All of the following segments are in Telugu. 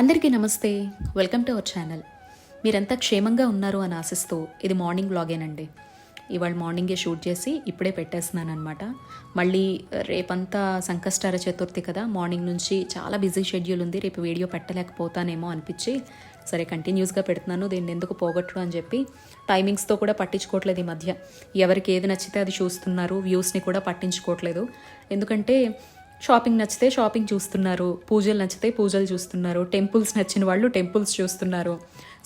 అందరికీ నమస్తే. Welcome to our channel. మీరంతా క్షేమంగా ఉన్నారు అని ఆశిస్తూ ఇది మార్నింగ్ వ్లాగేనండి ఇవాళ మార్నింగే షూట్ చేసి ఇప్పుడే పెట్టేస్తున్నాను అనమాట మళ్ళీ రేపంతా సంకష్టార చతుర్థి కదా మార్నింగ్ నుంచి చాలా బిజీ షెడ్యూల్ ఉంది. రేపు వీడియో పెట్టలేకపోతానేమో అనిపించి సరే కంటిన్యూస్గా పెడుతున్నాను దీన్ని ఎందుకు పోగొట్టడం అని చెప్పి టైమింగ్స్తో కూడా పట్టించుకోవట్లేదు ఈ మధ్య. ఎవరికి ఏది నచ్చితే అది చూస్తున్నారు వ్యూస్ని కూడా పట్టించుకోవట్లేదు. ఎందుకంటే షాపింగ్ నచ్చితే షాపింగ్ చూస్తున్నారు పూజలు నచ్చితే పూజలు చూస్తున్నారు టెంపుల్స్ నచ్చిన వాళ్ళు టెంపుల్స్ చూస్తున్నారు.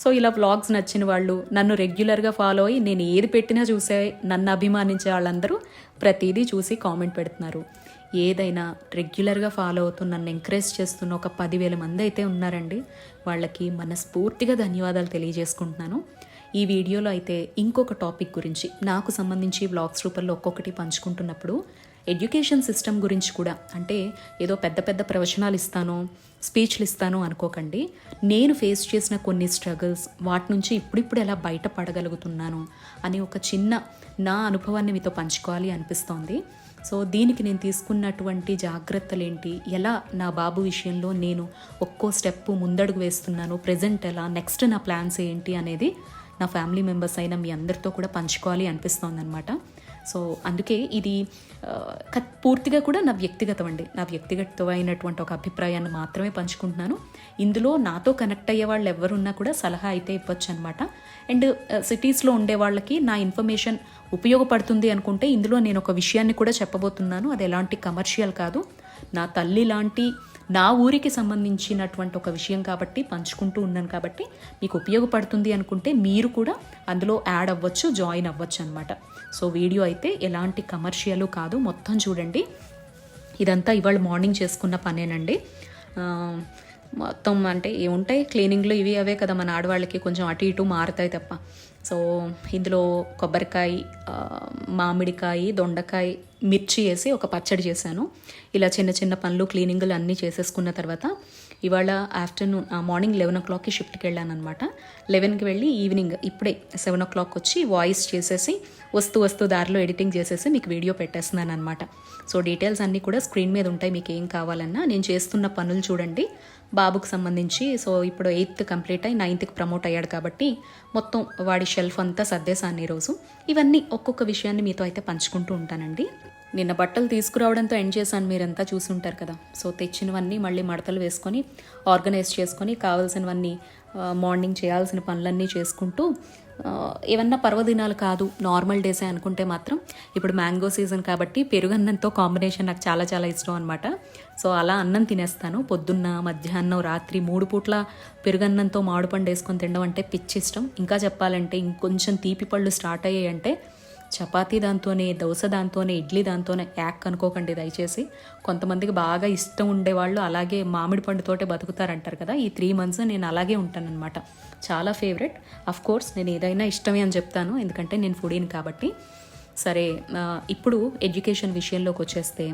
సో ఇలా వ్లాగ్స్ నచ్చిన వాళ్ళు నన్ను రెగ్యులర్గా ఫాలో అయ్యి నేను ఏది పెట్టినా చూసే నన్ను అభిమానించే వాళ్ళందరూ ప్రతిదీ చూసి కామెంట్ పెడుతున్నారు. ఏదైనా రెగ్యులర్గా ఫాలో అవుతూ నన్ను ఎంకరేజ్ చేస్తున్న ఒక పదివేల మంది అయితే ఉన్నారండి. వాళ్ళకి మనస్ఫూర్తిగా ధన్యవాదాలు తెలియజేసుకుంటున్నాను. ఈ వీడియోలో అయితే ఇంకొక టాపిక్ గురించి నాకు సంబంధించి వ్లాగ్స్ రూపంలో ఒక్కొక్కటి పంచుకుంటున్నప్పుడు ఎడ్యుకేషన్ సిస్టమ్ గురించి కూడా అంటే ఏదో పెద్ద పెద్ద ప్రవచనాలు ఇస్తాను స్పీచ్లు ఇస్తాను అనుకోకండి. నేను ఫేస్ చేసిన కొన్ని స్ట్రగుల్స్ వాటి నుంచి ఇప్పుడిప్పుడు ఎలా బయటపడగలుగుతున్నాను అని ఒక చిన్న నా అనుభవాన్ని మీతో పంచుకోవాలి అనిపిస్తోంది. సో దీనికి నేను తీసుకున్నటువంటి జాగ్రత్తలు ఏంటి ఎలా నా బాబు విషయంలో నేను ఒక్కో స్టెప్ ముందడుగు వేస్తున్నాను? ప్రజెంట్ ఎలా? నెక్స్ట్ నా ప్లాన్స్ ఏంటి? అనేది నా ఫ్యామిలీ మెంబర్స్ అయిన మీ అందరితో కూడా పంచుకోవాలి అనిపిస్తోంది అనమాట సో అందుకే ఇది పూర్తిగా కూడా నా వ్యక్తిగతం అండి. నా వ్యక్తిగతమైనటువంటి ఒక అభిప్రాయాన్ని మాత్రమే పంచుకుంటున్నాను. ఇందులో నాతో కనెక్ట్ అయ్యే వాళ్ళు ఎవరున్నా కూడా సలహా అయితే ఇవ్వచ్చు అనమాట అండ్ సిటీస్లో ఉండే వాళ్ళకి నా ఇన్ఫర్మేషన్ ఉపయోగపడుతుంది అనుకుంటే ఇందులో నేను ఒక విషయాన్ని కూడా చెప్పబోతున్నాను. అది ఎలాంటి కమర్షియల్ కాదు. నా తల్లి లాంటి నా ఊరికి సంబంధించినటువంటి ఒక విషయం కాబట్టి పంచుకుంటూ ఉన్నాను కాబట్టి మీకు ఉపయోగపడుతుంది అనుకుంటే మీరు కూడా అందులో యాడ్ అవ్వచ్చు జాయిన్ అవ్వచ్చు అనమాట సో వీడియో అయితే ఎలాంటి కమర్షియల్ కాదు. మొత్తం చూడండి. ఇదంతా ఇవాళ మార్నింగ్ చేసుకున్న పనేనండి. మొత్తం అంటే ఏముంటాయి క్లీనింగ్లు ఇవి అవే కదా మన ఆడవాళ్ళకి కొంచెం అటు ఇటు మారుతాయి తప్ప. సో ఇందులో కొబ్బరికాయ మామిడికాయ దొండకాయ మిర్చి వేసి ఒక పచ్చడి చేశాను. ఇలా చిన్న చిన్న పనులు క్లీనింగ్లు అన్నీ చేసేసుకున్న తర్వాత ఇవాళ ఆఫ్టర్నూన్ మార్నింగ్ లెవెన్ ఓ క్లాక్కి షిఫ్ట్కి వెళ్ళాను అనమాట లెవెన్కి వెళ్ళి ఈవినింగ్ ఇప్పుడే సెవెన్ ఓ క్లాక్ వచ్చి వాయిస్ చేసేసి వస్తూ వస్తూ దారిలో ఎడిటింగ్ చేసేసి మీకు వీడియో పెట్టేస్తున్నాను అనమాట సో డీటెయిల్స్ అన్నీ కూడా స్క్రీన్ మీద ఉంటాయి మీకు ఏం కావాలన్నా. నేను చేస్తున్న పనులు చూడండి. బాబుకు సంబంధించి సో ఇప్పుడు ఎయిత్ కంప్లీట్ అయ్యి నైన్త్కి ప్రమోట్ అయ్యాడు కాబట్టి మొత్తం వాడి షెల్ఫ్ అంతా సర్దేశాను ఈరోజు. ఇవన్నీ ఒక్కొక్క విషయాన్ని మీతో అయితే పంచుకుంటూ ఉంటానండి. నిన్న బట్టలు తీసుకురావడంతో ఎండ్ చేశాను. మీరంతా చూసుంటారు కదా. సో తెచ్చినవన్నీ మళ్ళీ మడతలు వేసుకొని ఆర్గనైజ్ చేసుకొని కావాల్సినవన్నీ మార్నింగ్ చేయాల్సిన పనులన్నీ చేసుకుంటూ ఏమన్నా పర్వదినాలు కాదు నార్మల్ డేసే అనుకుంటే మాత్రం ఇప్పుడు మ్యాంగో సీజన్ కాబట్టి పెరుగు అన్నంతో కాంబినేషన్ నాకు చాలా చాలా ఇష్టం అనమాట సో అలా అన్నం తినేస్తాను. పొద్దున్న మధ్యాహ్నం రాత్రి మూడు పూట్ల పెరుగన్నంతో మామిడిపండు వేసుకొని తినడం అంటే పిచ్చి ఇష్టం. ఇంకా చెప్పాలంటే ఇంకొంచెం తీపి పళ్ళు స్టార్ట్ అయ్యాయంటే చపాతీ దాంతోనే దోశ దాంతోనే ఇడ్లీ దాంతోనే యాక్ అనుకోకండి దయచేసి. కొంతమందికి బాగా ఇష్టం ఉండేవాళ్ళు అలాగే మామిడి పండుతోటే బతుకుతారంటారు కదా ఈ త్రీ మంత్స్ నేను అలాగే ఉంటానన్నమాట. చాలా ఫేవరెట్. అఫ్ కోర్స్ నేను ఏదైనా ఇష్టమే అని చెప్తాను ఎందుకంటే నేను ఫుడీని కాబట్టి. సరే ఇప్పుడు ఎడ్యుకేషన్ విషయంలోకి వచ్చేస్తే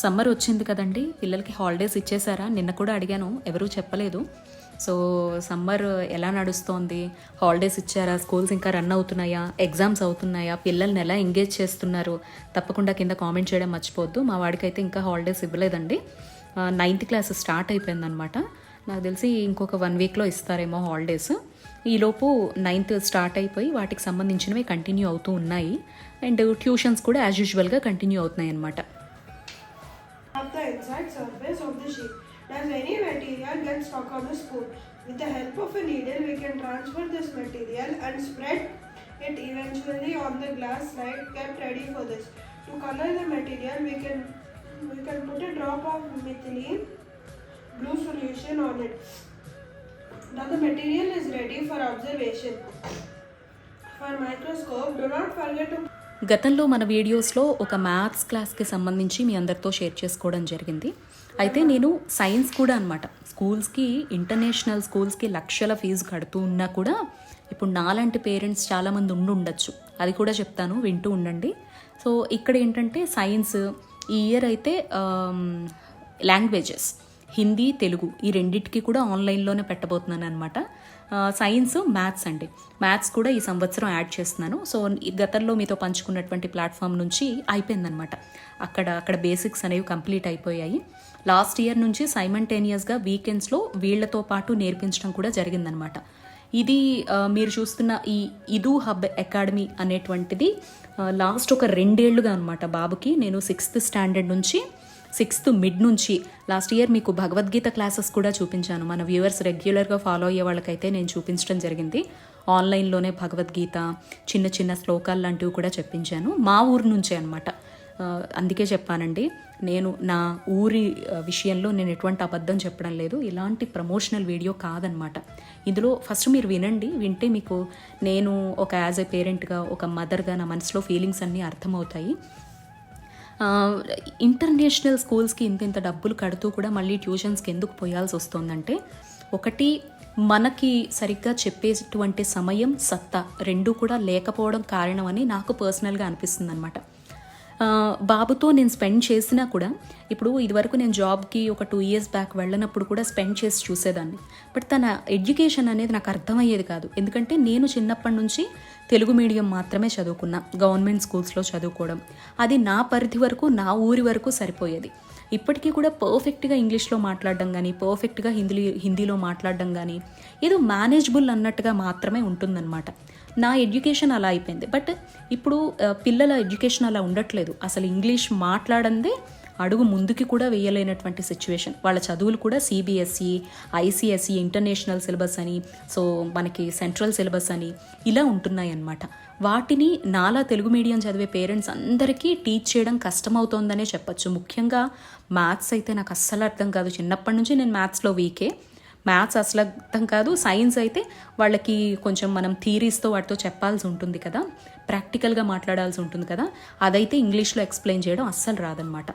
సమ్మర్ వచ్చింది కదండి పిల్లలకి హాలిడేస్ ఇచ్చేసారా నిన్న కూడా అడిగాను ఎవరూ చెప్పలేదు. సో సమ్మర్ ఎలా నడుస్తోంది? హాలిడేస్ ఇచ్చారా? స్కూల్స్ ఇంకా రన్ అవుతున్నాయా? ఎగ్జామ్స్ అవుతున్నాయా? పిల్లల్ని ఎలా ఎంగేజ్ చేస్తున్నారు? తప్పకుండా కింద కామెంట్ చేయడం మర్చిపోవద్దు. మా వాడికైతే ఇంకా హాలిడేస్ ఇవ్వలేదండి. నైన్త్ క్లాస్ స్టార్ట్ అయిపోయిందనమాట నాకు తెలిసి ఇంకొక వన్ వీక్లో ఇస్తారేమో హాలిడేస్. ఈలోపు నైన్త్ స్టార్ట్ అయిపోయి వాటికి సంబంధించినవి కంటిన్యూ అవుతూ ఉన్నాయి. అండ్ ట్యూషన్స్ కూడా యాజ్ యూజువల్గా కంటిన్యూ అవుతున్నాయి అన్నమాట of the. Does any material get stuck on a spoon? With the help of a needle, we can transfer this material and spread it eventually on the glass slide kept ready for this. To color the material, we can we can put a drop of methylene blue solution on it. Now the material is ready for observation. For microscope, do not forget to గతంలో మన వీడియోస్లో ఒక మ్యాథ్స్ క్లాస్కి సంబంధించి మీ అందరితో షేర్ చేసుకోవడం జరిగింది అయితే నేను సైన్స్ కూడా అనమాట స్కూల్స్కి ఇంటర్నేషనల్ స్కూల్స్కి లక్షల ఫీజు కడుతూ ఉన్నా కూడా ఇప్పుడు నాలాంటి పేరెంట్స్ చాలామంది ఉండి ఉండొచ్చు అది కూడా చెప్తాను వింటూ ఉండండి. సో ఇక్కడ ఏంటంటే సైన్స్ ఈ ఇయర్ అయితే లాంగ్వేజెస్ హిందీ తెలుగు ఈ రెండిటికి కూడా ఆన్లైన్లోనే పెట్టబోతున్నాను అనమాట సైన్స్ మ్యాథ్స్ అండి. మ్యాథ్స్ కూడా ఈ సంవత్సరం యాడ్ చేస్తున్నాను. సో ఈ గతంలో మీతో పంచుకున్నటువంటి ప్లాట్ఫామ్ నుంచి అయిపోయిందనమాట అక్కడ అక్కడ బేసిక్స్ అనేవి కంప్లీట్ అయిపోయాయి. లాస్ట్ ఇయర్ నుంచి సైమంటేనియస్గా వీకెండ్స్లో వీళ్ళతో పాటు నేర్పించడం కూడా జరిగిందనమాట ఇది మీరు చూస్తున్న ఈ ఇదు హబ్ అకాడమీ అనేటువంటిది లాస్ట్ ఒక రెండేళ్ళుగా అనమాట బాబుకి. నేను సిక్స్త్ స్టాండర్డ్ నుంచి సిక్స్త్ మిడ్ నుంచి లాస్ట్ ఇయర్ మీకు భగవద్గీత క్లాసెస్ కూడా చూపించాను. మన వ్యూవర్స్ రెగ్యులర్గా ఫాలో అయ్యే వాళ్ళకైతే నేను చూపించడం జరిగింది. ఆన్లైన్లోనే భగవద్గీత చిన్న చిన్న శ్లోకాలు లాంటివి కూడా చెప్పించాను. మా ఊరు నుంచే అనమాట అందుకే చెప్పానండి. నేను నా ఊరి విషయంలో నేను ఎటువంటి అబద్ధం చెప్పడం లేదు. ఇలాంటి ప్రమోషనల్ వీడియో కాదనమాట. ఇందులో ఫస్ట్ మీరు వినండి. వింటే మీకు నేను ఒక యాజ్ ఎ పేరెంట్గా ఒక మదర్గా నా మనసులో ఫీలింగ్స్ అన్నీ అర్థమవుతాయి. ఇంటర్నేషనల్ స్కూల్స్కి ఇంత ఇంత డబ్బులు కడుతూ కూడా మళ్ళీ ట్యూషన్స్కి ఎందుకు పోయాల్సి వస్తుందంటే ఒకటి మనకి సరిగ్గా చెప్పేటువంటి సమయం సత్తా రెండూ కూడా లేకపోవడం కారణమని నాకు పర్సనల్గా అనిపిస్తుంది అనమాట బాబుతో నేను స్పెండ్ చేసినా కూడా ఇప్పుడు ఇదివరకు నేను జాబ్కి ఒక టూ ఇయర్స్ బ్యాక్ వెళ్ళినప్పుడు కూడా స్పెండ్ చేసి చూసేదాన్ని. బట్ తన ఎడ్యుకేషన్ అనేది నాకు అర్థమయ్యేది కాదు. ఎందుకంటే నేను చిన్నప్పటి నుంచి తెలుగు మీడియం మాత్రమే చదువుకున్నా గవర్నమెంట్ స్కూల్స్లో చదువుకోవడం. అది నా పరిధి వరకు నా ఊరి వరకు సరిపోయేది. ఇప్పటికీ కూడా పర్ఫెక్ట్గా ఇంగ్లీష్లో మాట్లాడడం కానీ పర్ఫెక్ట్గా హిందీ హిందీలో మాట్లాడడం కానీ ఏదో మేనేజబుల్ అన్నట్టుగా మాత్రమే ఉంటుందన్నమాట. నా ఎడ్యుకేషన్ అలా అయిపోయింది. బట్ ఇప్పుడు పిల్లల ఎడ్యుకేషన్ అలా ఉండట్లేదు. అసలు ఇంగ్లీష్ మాట్లాడందే అడుగు ముందుకి కూడా వేయలేనటువంటి సిచ్యువేషన్. వాళ్ళ చదువులు కూడా సిబిఎస్ఈ ఐసిఎస్ఈ ఇంటర్నేషనల్ సిలబస్ అని సో మనకి సెంట్రల్ సిలబస్ అని ఇలా ఉంటున్నాయి అన్నమాట వాటిని నాలా తెలుగు మీడియం చదివే పేరెంట్స్ అందరికీ టీచ్ చేయడం కష్టమవుతోందనే చెప్పొచ్చు. ముఖ్యంగా మ్యాథ్స్ అయితే నాకు అస్సలు అర్థం కాదు. చిన్నప్పటి నుంచి నేను మ్యాథ్స్లో వీకే. మ్యాథ్స్ అసలు అర్థం కాదు. సైన్స్ అయితే వాళ్ళకి కొంచెం మనం థీరీస్తో వాటితో చెప్పాల్సి ఉంటుంది కదా. ప్రాక్టికల్గా మాట్లాడాల్సి ఉంటుంది కదా. అదైతే ఇంగ్లీష్లో ఎక్స్ప్లెయిన్ చేయడం అస్సలు రాదనమాట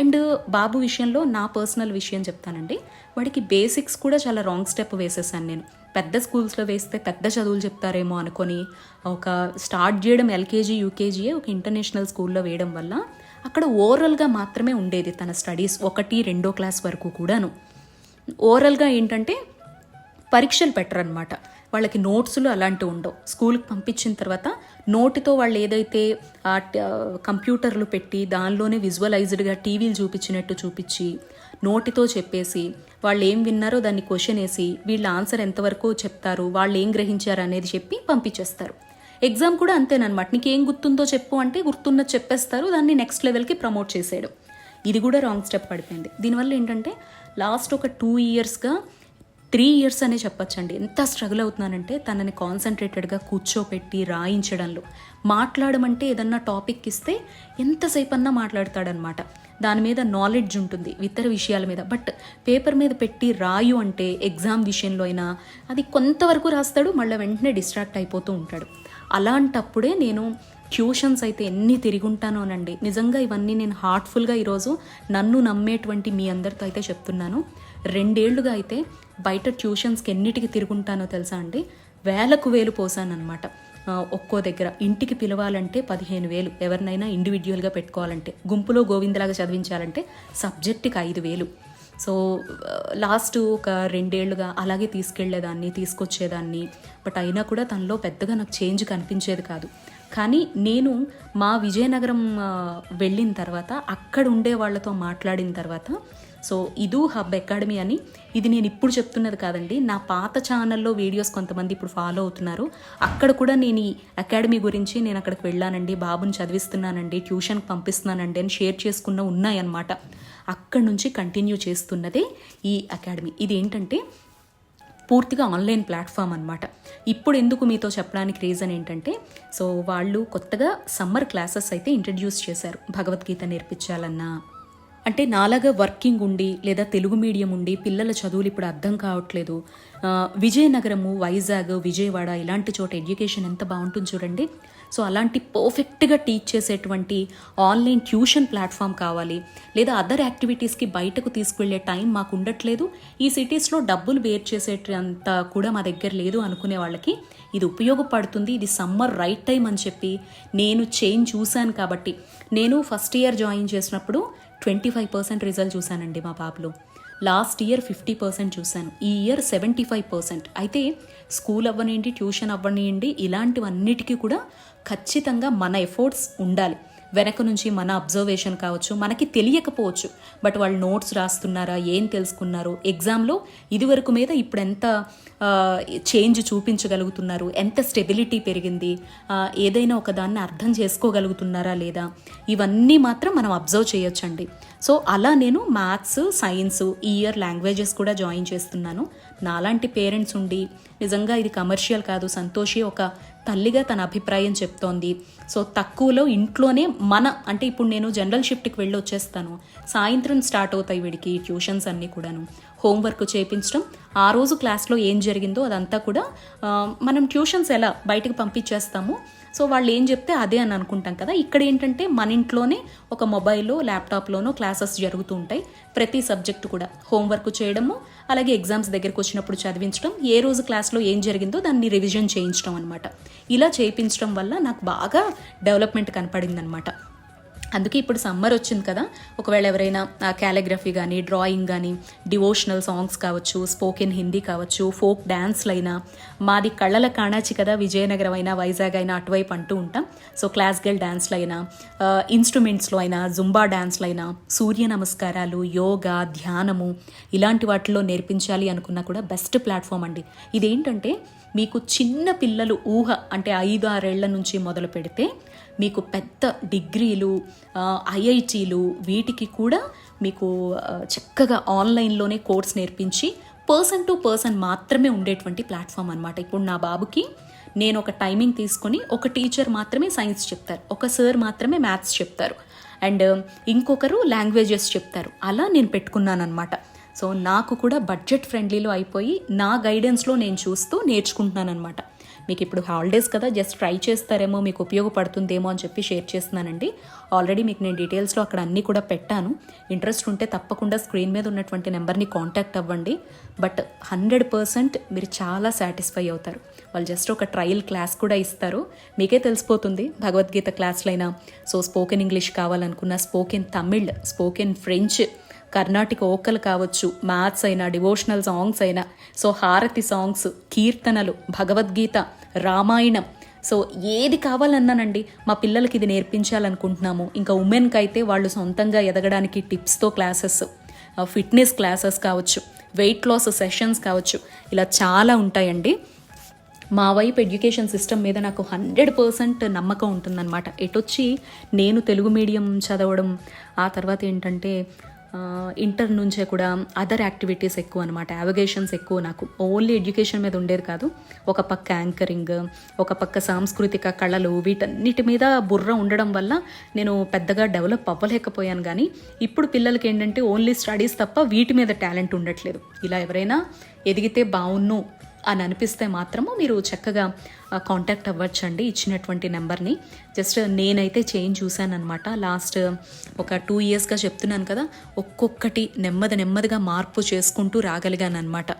అండ్ బాబు విషయంలో నా పర్సనల్ విషయం చెప్తానండి. వాడికి బేసిక్స్ కూడా చాలా రాంగ్ స్టెప్ వేసేసాను నేను. పెద్ద స్కూల్స్లో వేస్తే పెద్ద చదువులు చెప్తారేమో అనుకొని ఒక స్టార్ట్ చేయడం ఎల్కేజీ యూకేజీయే ఒక ఇంటర్నేషనల్ స్కూల్లో వేయడం వల్ల అక్కడ ఓవరాల్గా మాత్రమే ఉండేది తన స్టడీస్ ఒకటి రెండో క్లాస్ వరకు కూడాను. ఓవరాల్గా ఏంటంటే పరీక్షలు పెట్టరనమాట వాళ్ళకి నోట్స్లు అలాంటివి ఉండవు. స్కూల్కి పంపించిన తర్వాత నోటితో వాళ్ళు ఏదైతే ఆ కంప్యూటర్లు పెట్టి దానిలోనే విజువలైజ్డ్గా టీవీలు చూపించినట్టు చూపించి నోటితో చెప్పేసి వాళ్ళు ఏం విన్నారో దాన్ని క్వశ్చన్ వేసి వీళ్ళ ఆన్సర్ ఎంతవరకు చెప్తారు వాళ్ళు ఏం గ్రహించారు అనేది చెప్పి పంపించేస్తారు. ఎగ్జామ్ కూడా అంతేనమాట నీకు ఏం గుర్తుందో చెప్పు అంటే గుర్తున్నది చెప్పేస్తారు దాన్ని నెక్స్ట్ లెవెల్కి ప్రమోట్ చేసేయడం. ఇది కూడా రాంగ్ స్టెప్ పడిపోయింది. దీనివల్ల ఏంటంటే లాస్ట్ ఒక టూ ఇయర్స్గా త్రీ ఇయర్స్ అనే చెప్పొచ్చండి. ఎంత స్ట్రగుల్ అవుతున్నానంటే తనని కాన్సన్ట్రేటెడ్గా కూర్చోపెట్టి రాయించడంలో. మాట్లాడమంటే ఏదన్నా టాపిక్ ఇస్తే ఎంతసేపు అన్నా మాట్లాడతాడనమాట. దాని మీద నాలెడ్జ్ ఉంటుంది ఇతర విషయాల మీద. బట్ పేపర్ మీద పెట్టి రాయు అంటే ఎగ్జామ్ విషయంలో అయినా అది కొంతవరకు రాస్తాడు మళ్ళీ వెంటనే డిస్ట్రాక్ట్ అయిపోతూ ఉంటాడు. అలాంటప్పుడే నేను ట్యూషన్స్ అయితే ఎన్ని తిరుగుంటానోనండి నిజంగా ఇవన్నీ నేను హార్ట్ఫుల్గా ఈరోజు నన్ను నమ్మేటువంటి మీ అందరితో అయితే చెప్తున్నాను. రెండేళ్ళుగా అయితే బయట ట్యూషన్స్కి ఎన్నిటికి తిరుగుంటానో తెలుసా అండి? వేలకు వేలు పోసానమాట ఒక్కో దగ్గర. ఇంటికి పిలవాలంటే పదిహేను వేలు. ఎవరినైనా ఇండివిజువల్గా పెట్టుకోవాలంటే గుంపులో గోవిందలాగా చదివించాలంటే సబ్జెక్ట్కి ఐదు వేలు. సో లాస్ట్ ఒక రెండేళ్ళుగా అలాగే తీసుకెళ్ళేదాన్ని తీసుకొచ్చేదాన్ని. బట్ అయినా కూడా తనలో పెద్దగా నాకు చేంజ్ కనిపించేది కాదు. కానీ నేను మా విజయనగరం వెళ్ళిన తర్వాత అక్కడ ఉండే వాళ్ళతో మాట్లాడిన తర్వాత సో ఇదు హబ్ అకాడమీ అని ఇది నేను ఇప్పుడు చెప్తున్నది కాదండి నా పాత ఛానల్లో వీడియోస్ కొంతమంది ఇప్పుడు ఫాలో అవుతున్నారు. అక్కడ కూడా నేను ఈ అకాడమీ గురించి నేను అక్కడికి వెళ్ళానండి బాబుని చదివిస్తున్నానండి ట్యూషన్కి పంపిస్తున్నానండి అని షేర్ చేసుకున్న ఉన్నాయన్నమాట. అక్కడ నుంచి కంటిన్యూ చేస్తున్నదే ఈ అకాడమీ. ఇది ఏంటంటే పూర్తిగా ఆన్లైన్ ప్లాట్ఫామ్ అనమాట ఇప్పుడు ఎందుకు మీతో చెప్పడానికి రీజన్ ఏంటంటే సో వాళ్ళు కొత్తగా సమ్మర్ క్లాసెస్ అయితే ఇంట్రడ్యూస్ చేశారు భగవద్గీత నేర్పించాలన్నా. అంటే నాలాగా వర్కింగ్ ఉండి లేదా తెలుగు మీడియం ఉండి పిల్లల చదువులు ఇప్పుడు అర్థం కావట్లేదు. విజయనగరము వైజాగ్ విజయవాడ ఇలాంటి చోట ఎడ్యుకేషన్ ఎంత బాగుంటుంది చూడండి. సో అలాంటి పర్ఫెక్ట్గా టీచ్ చేసేటువంటి ఆన్లైన్ ట్యూషన్ ప్లాట్ఫామ్ కావాలి. లేదా అదర్ యాక్టివిటీస్కి బయటకు తీసుకువెళ్ళే టైం మాకు ఉండట్లేదు. ఈ సిటీస్లో డబ్బులు వేర్ చేసేటంత కూడా మా దగ్గర లేదు అనుకునే వాళ్ళకి ఇది ఉపయోగపడుతుంది. ఇది సమ్మర్ రైట్ టైం అని చెప్పి నేను చేంజ్ చూశాను కాబట్టి. నేను ఫస్ట్ ఇయర్ జాయిన్ చేసినప్పుడు ట్వంటీ ఫైవ్ పర్సెంట్ రిజల్ట్ చూశానండి మా పాపలో లాస్ట్ ఇయర్ ఫిఫ్టీ పర్సెంట్ చూశాను. ఈ ఇయర్ సెవెంటీ ఫైవ్ పర్సెంట్ అయితే స్కూల్ అవ్వనివ్వండి ట్యూషన్ అవ్వనివ్వండి ఇలాంటివన్నిటికీ కూడా ఖచ్చితంగా మన ఎఫోర్ట్స్ ఉండాలి. వెనక నుంచి మన అబ్జర్వేషన్ కావచ్చు మనకి తెలియకపోవచ్చు బట్ వాళ్ళు నోట్స్ రాస్తున్నారా ఏం తెలుసుకున్నారు ఎగ్జామ్లో ఇదివరకు మీద ఇప్పుడు ఎంత చేంజ్ చూపించగలుగుతున్నారు ఎంత స్టెబిలిటీ పెరిగింది ఏదైనా ఒక దాన్ని అర్థం చేసుకోగలుగుతున్నారా లేదా ఇవన్నీ మాత్రం మనం అబ్జర్వ్ చేయొచ్చండి. సో అలా నేను మ్యాథ్స్ సైన్స్ ఈ ఇయర్ లాంగ్వేజెస్ కూడా జాయిన్ చేస్తున్నాను. నాలాంటి పేరెంట్స్ ఉండి నిజంగా ఇది కమర్షియల్ కాదు సంతోషి ఒక తల్లిగా తన అభిప్రాయం చెప్తోంది. సో తక్కువలో ఇంట్లోనే మన అంటే ఇప్పుడు నేను జనరల్ షిఫ్ట్కి వెళ్ళి వచ్చేస్తాను. సాయంత్రం స్టార్ట్ అవుతాయి వీడికి ట్యూషన్స్ అన్నీ కూడాను. హోంవర్క్ చేయించడం ఆ రోజు క్లాస్లో ఏం జరిగిందో అదంతా కూడా మనం ట్యూషన్స్ ఎలా బయటకు పంపించేస్తాము? సో వాళ్ళు ఏం చెప్తే అదే అని అనుకుంటాం కదా. ఇక్కడ ఏంటంటే మన ఇంట్లోనే ఒక మొబైల్లో ల్యాప్టాప్లోనో క్లాసెస్ జరుగుతూ ఉంటాయి. ప్రతి సబ్జెక్టు కూడా. హోంవర్క్ చేయడము అలాగే ఎగ్జామ్స్ దగ్గరకు వచ్చినప్పుడు చదివించడం ఏ రోజు క్లాస్లో ఏం జరిగిందో దాన్ని రివిజన్ చేయించడం అనమాట ఇలా చేయించడం వల్ల నాకు బాగా డెవలప్మెంట్ కనపడింది అందుకే ఇప్పుడు సమ్మర్ వచ్చింది కదా. ఒకవేళ ఎవరైనా క్యాలిగ్రఫీ కానీ డ్రాయింగ్ కానీ డివోషనల్ సాంగ్స్ కావచ్చు స్పోకెన్ హిందీ కావచ్చు ఫోక్ డ్యాన్స్లు అయినా మాది కళ్ళల కాణాచి కదా విజయనగరం అయినా వైజాగ్ అయినా అటువైపు అంటూ ఉంటాం. సో క్లాసికల్ డ్యాన్స్లు అయినా ఇన్స్ట్రుమెంట్స్లో అయినా జుంబా డ్యాన్స్లు అయినా సూర్య నమస్కారాలు యోగా ధ్యానము ఇలాంటి వాటిలో నేర్పించాలి అనుకున్నా కూడా బెస్ట్ ప్లాట్ఫామ్ అండి. ఇదేంటంటే మీకు చిన్న పిల్లలు ఊహ అంటే ఐదు ఆరేళ్ళ నుంచి మొదలు పెడితే మీకు పెద్ద డిగ్రీలు ఐఐటీలు వీటికి కూడా మీకు చక్కగా ఆన్లైన్లోనే కోర్స్ నేర్పించి పర్సన్ టు పర్సన్ మాత్రమే ఉండేటువంటి ప్లాట్ఫామ్ అనమాట ఇప్పుడు నా బాబుకి నేను ఒక టైమింగ్ తీసుకొని ఒక టీచర్ మాత్రమే సైన్స్ చెప్తారు. ఒక సార్ మాత్రమే మ్యాథ్స్ చెప్తారు. అండ్ ఇంకొకరు లాంగ్వేజెస్ చెప్తారు. అలా నేను పెట్టుకున్నాను అనమాట సో నాకు కూడా బడ్జెట్ ఫ్రెండ్లీలో అయిపోయి నా గైడెన్స్లో నేను చూస్తూ నేర్చుకుంటున్నాను అనమాట మీకు ఇప్పుడు హాలిడేస్ కదా జస్ట్ ట్రై చేస్తారేమో మీకు ఉపయోగపడుతుందేమో అని చెప్పి షేర్ చేస్తున్నానండి. ఆల్రెడీ మీకు నేను డీటెయిల్స్లో అక్కడ అన్నీ కూడా పెట్టాను. ఇంట్రెస్ట్ ఉంటే తప్పకుండా స్క్రీన్ మీద ఉన్నటువంటి నెంబర్ని కాంటాక్ట్ అవ్వండి. బట్ హండ్రెడ్ పర్సెంట్ మీరు చాలా సాటిస్ఫై అవుతారు. వాళ్ళు జస్ట్ ఒక ట్రయల్ క్లాస్ కూడా ఇస్తారు. మీకే తెలిసిపోతుంది భగవద్గీత క్లాస్లైనా సో స్పోకెన్ ఇంగ్లీష్ కావాలనుకున్న spoken Tamil spoken French Carnatic ఓకలు కావచ్చు మ్యాథ్స్ అయినా డివోషనల్ సాంగ్స్ అయినా. సో హారతి సాంగ్స్ కీర్తనలు భగవద్గీత రామాయణం. సో ఏది కావాలన్నానండి మా పిల్లలకి ఇది నేర్పించాలనుకుంటున్నాము. ఇంకా ఉమెన్కి అయితే వాళ్ళు సొంతంగా ఎదగడానికి టిప్స్తో క్లాసెస్ ఫిట్నెస్ క్లాసెస్ కావచ్చు వెయిట్ లాస్ సెషన్స్ కావచ్చు ఇలా చాలా ఉంటాయండి. మా వైపు ఎడ్యుకేషన్ సిస్టమ్ మీద నాకు హండ్రెడ్ పర్సెంట్ నమ్మకం ఉంటుందన్నమాట. ఎటొచ్చి నేను తెలుగు మీడియం చదవడం ఆ తర్వాత ఏంటంటే ఇంటర్ నుంచే కూడా అదర్ యాక్టివిటీస్ ఎక్కువ అనమాట యావిగేషన్స్ ఎక్కువ నాకు. ఓన్లీ ఎడ్యుకేషన్ మీద ఉండేది కాదు. ఒక పక్క యాంకరింగ్ ఒక పక్క సాంస్కృతిక కళలు వీటన్నిటి మీద బుర్ర ఉండడం వల్ల నేను పెద్దగా డెవలప్ అవ్వలేకపోయాను కానీ ఇప్పుడు పిల్లలకి ఏంటంటే ఓన్లీ స్టడీస్ తప్ప వీటి మీద టాలెంట్ ఉండట్లేదు. ఇలా ఎవరైనా ఎదిగితే బాగున్ను అని అనిపిస్తే మాత్రము మీరు చక్కగా కాంటాక్ట్ అవ్వచ్చండి ఇచ్చినటువంటి నెంబర్ని. జస్ట్ నేనైతే చేంజ్ చూశానమాట అనమాట లాస్ట్ ఒక టూ ఇయర్స్గా చెప్తున్నాను కదా ఒక్కొక్కటి నెమ్మది నెమ్మదిగా మార్పు చేసుకుంటూ రాగలిగాను అనమాట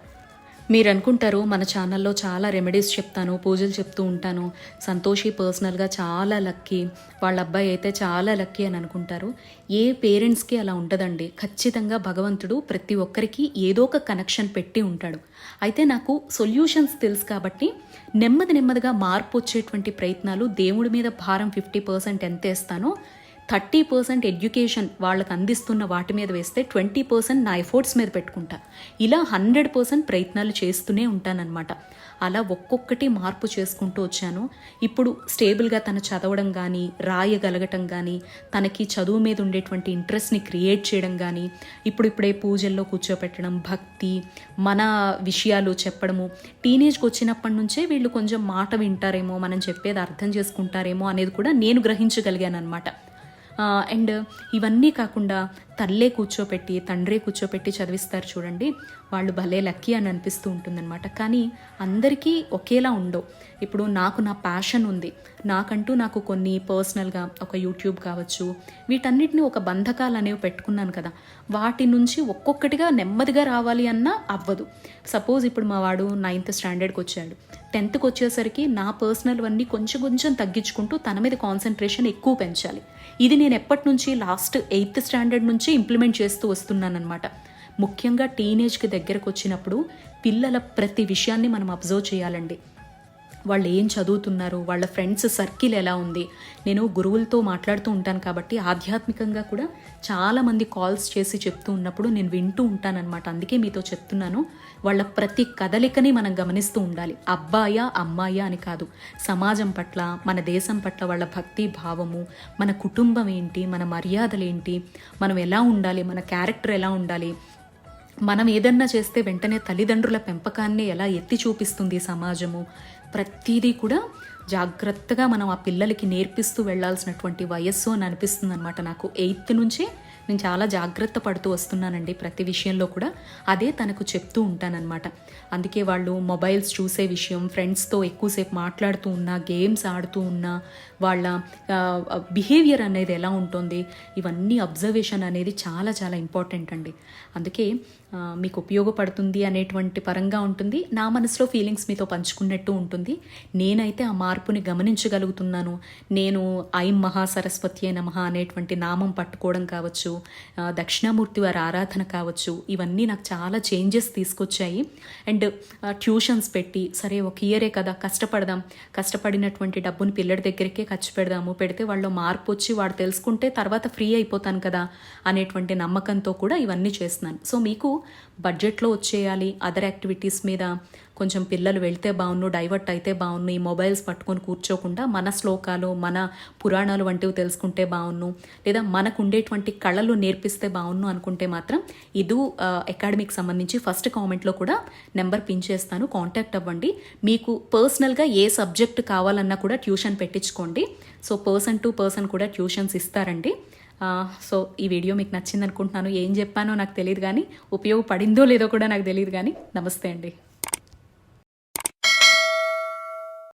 మీరు అనుకుంటారు మన ఛానల్లో చాలా రెమెడీస్ చెప్తాను పూజలు చెప్తూ ఉంటాను. సంతోషి పర్సనల్గా చాలా లక్కీ. వాళ్ళ అబ్బాయి అయితే చాలా లక్కీ అని అనుకుంటారు. ఏ పేరెంట్స్కి అలా ఉండదండి. ఖచ్చితంగా భగవంతుడు ప్రతి ఒక్కరికి ఏదో ఒక కనెక్షన్ పెట్టి ఉంటాడు. అయితే నాకు సొల్యూషన్స్ తెలుసు కాబట్టి నెమ్మది నెమ్మదిగా మార్పు వచ్చేటువంటి ప్రయత్నాలు దేవుడి మీద భారం ఫిఫ్టీ పర్సెంట్ ఎంత వేస్తానో థర్టీ పర్సెంట్ ఎడ్యుకేషన్ వాళ్ళకి అందిస్తున్న వాటి మీద వేస్తే ట్వంటీ పర్సెంట్ నా ఎఫోర్ట్స్ మీద పెట్టుకుంటా. ఇలా హండ్రెడ్ పర్సెంట్ ప్రయత్నాలు చేస్తూనే ఉంటానన్నమాట. అలా ఒక్కొక్కటి మార్పు చేసుకుంటూ వచ్చాను. ఇప్పుడు స్టేబుల్గా తను చదవడం కానీ రాయగలగటం కానీ తనకి చదువు మీద ఉండేటువంటి ఇంట్రెస్ట్ని క్రియేట్ చేయడం కానీ ఇప్పుడు ఇప్పుడే పూజల్లో కూర్చోపెట్టడం భక్తి మన విషయాలు చెప్పడము టీనేజ్కి వచ్చినప్పటి నుంచే వీళ్ళు కొంచెం మాట వింటారేమో మనం చెప్పేది అర్థం చేసుకుంటారేమో అనేది కూడా నేను గ్రహించగలిగాను అనమాట అండ్ ఇవన్నీ కాకుండా తల్లే కూర్చోపెట్టి తండ్రే కూర్చోపెట్టి చదివిస్తారు చూడండి. వాళ్ళు భలే లక్కీ అని అనిపిస్తూ ఉంటుందన్నమాట. కానీ అందరికీ ఒకేలా ఉండవు. ఇప్పుడు నాకు నా ప్యాషన్ ఉంది. నాకంటూ నాకు కొన్ని పర్సనల్గా ఒక యూట్యూబ్ కావచ్చు వీటన్నిటిని ఒక బంధకాలు అనేవి పెట్టుకున్నాను కదా. వాటి నుంచి ఒక్కొక్కటిగా నెమ్మదిగా రావాలి అన్నా అవ్వదు. సపోజ్ ఇప్పుడు మా వాడు నైన్త్ స్టాండర్డ్కి వచ్చాడు. టెన్త్కి వచ్చేసరికి నా పర్సనల్ అన్నీ కొంచెం కొంచెం తగ్గించుకుంటూ తన మీద కాన్సన్ట్రేషన్ ఎక్కువ పెంచాలి. ఇది నేను ఎప్పటి నుంచి లాస్ట్ ఎయిత్ స్టాండర్డ్ నుంచి ఇంప్లిమెంట్ చేస్తూ వస్తున్నానమాట ముఖ్యంగా టీనేజ్కి దగ్గరకు వచ్చినప్పుడు పిల్లల ప్రతి విషయాన్ని మనం అబ్జర్వ్ చేయాలండి. వాళ్ళు ఏం చదువుతున్నారు? వాళ్ళ ఫ్రెండ్స్ సర్కిల్ ఎలా ఉంది? నేను గురువులతో మాట్లాడుతూ ఉంటాను కాబట్టి ఆధ్యాత్మికంగా కూడా చాలామంది కాల్స్ చేసి చెప్తూ ఉన్నప్పుడు నేను వింటూ ఉంటానన్నమాట. అందుకే మీతో చెప్తున్నాను. వాళ్ళ ప్రతి కదలికని మనం గమనిస్తూ ఉండాలి. అబ్బాయా అమ్మాయా అని కాదు. సమాజం పట్ల మన దేశం పట్ల వాళ్ళ భక్తి భావము మన కుటుంబం ఏంటి మన మర్యాదలు ఏంటి మనం ఎలా ఉండాలి మన క్యారెక్టర్ ఎలా ఉండాలి మనం ఏదన్నా చేస్తే వెంటనే తల్లిదండ్రుల పెంపకాన్ని ఎలా ఎత్తి చూపిస్తుంది సమాజము? ప్రతిదీ కూడా జాగ్రత్తగా మనం ఆ పిల్లలకి నేర్పిస్తూ వెళ్ళాల్సినటువంటి వయస్సు అని అనిపిస్తుంది అనమాట నాకు. ఎయిత్ నుంచే నేను చాలా జాగ్రత్త పడుతూ వస్తున్నానండి ప్రతి విషయంలో కూడా. అదే తనకు చెప్తూ ఉంటానన్నమాట. అందుకే వాళ్ళు మొబైల్స్ చూసే విషయం ఫ్రెండ్స్తో ఎక్కువసేపు మాట్లాడుతూ ఉన్నా గేమ్స్ ఆడుతూ ఉన్నా వాళ్ళ బిహేవియర్ అనేది ఎలా ఉంటుంది? ఇవన్నీ అబ్జర్వేషన్ అనేది చాలా చాలా ఇంపార్టెంట్ అండి. అందుకే మీకు ఉపయోగపడుతుంది అనేటువంటి పరంగా ఉంటుంది. నా మనసులో ఫీలింగ్స్ మీతో పంచుకున్నట్టు ఉంటుంది. నేనైతే ఆ మార్పుని గమనించగలుగుతున్నాను. నేను ఐం మహాసరస్వతి నమః అనేటువంటి నామం పట్టుకోవడం కావచ్చు దక్షిణామూర్తి వారి ఆరాధన కావచ్చు ఇవన్నీ నాకు చాలా చేంజెస్ తీసుకొచ్చాయి. అండ్ ట్యూషన్స్ పెట్టి సరే ఒక ఇయరే కదా కష్టపడదాం. కష్టపడినటువంటి డబ్బుని పిల్లడి దగ్గరికే ఖర్చు పెడదాము. పెడితే వాళ్ళు మార్పు వచ్చి వాడు తెలుసుకుంటే తర్వాత ఫ్రీ అయిపోతాను కదా అనేటువంటి నమ్మకంతో కూడా ఇవన్నీ చేస్తున్నాను. సో మీకు బడ్జెట్లో వచ్చేయాలి అదర్ యాక్టివిటీస్ మీద కొంచెం పిల్లలు వెళ్తే బాగున్ను డైవర్ట్ అయితే బాగున్ను ఈ మొబైల్స్ పట్టుకొని కూర్చోకుండా మన శ్లోకాలు మన పురాణాలు వంటివి తెలుసుకుంటే బాగున్ను లేదా మనకు ఉండేటువంటి కళలు నేర్పిస్తే బాగున్ను అనుకుంటే మాత్రం ఇది అకాడమీకి సంబంధించి ఫస్ట్ కామెంట్లో కూడా నెంబర్ పిన్ చేస్తాను కాంటాక్ట్ అవ్వండి. మీకు పర్సనల్గా ఏ సబ్జెక్ట్ కావాలన్నా కూడా ట్యూషన్ పెట్టించుకోండి. సో పర్సన్ టు పర్సన్ కూడా ట్యూషన్స్ ఇస్తారండి. సో ఈ వీడియో మీకు నచ్చింది అనుకుంటున్నాను ఏం చెప్పానో నాకు తెలియదు కానీ ఉపయోగపడిందో లేదో కూడా నాకు తెలియదు కానీ నమస్తే అండి.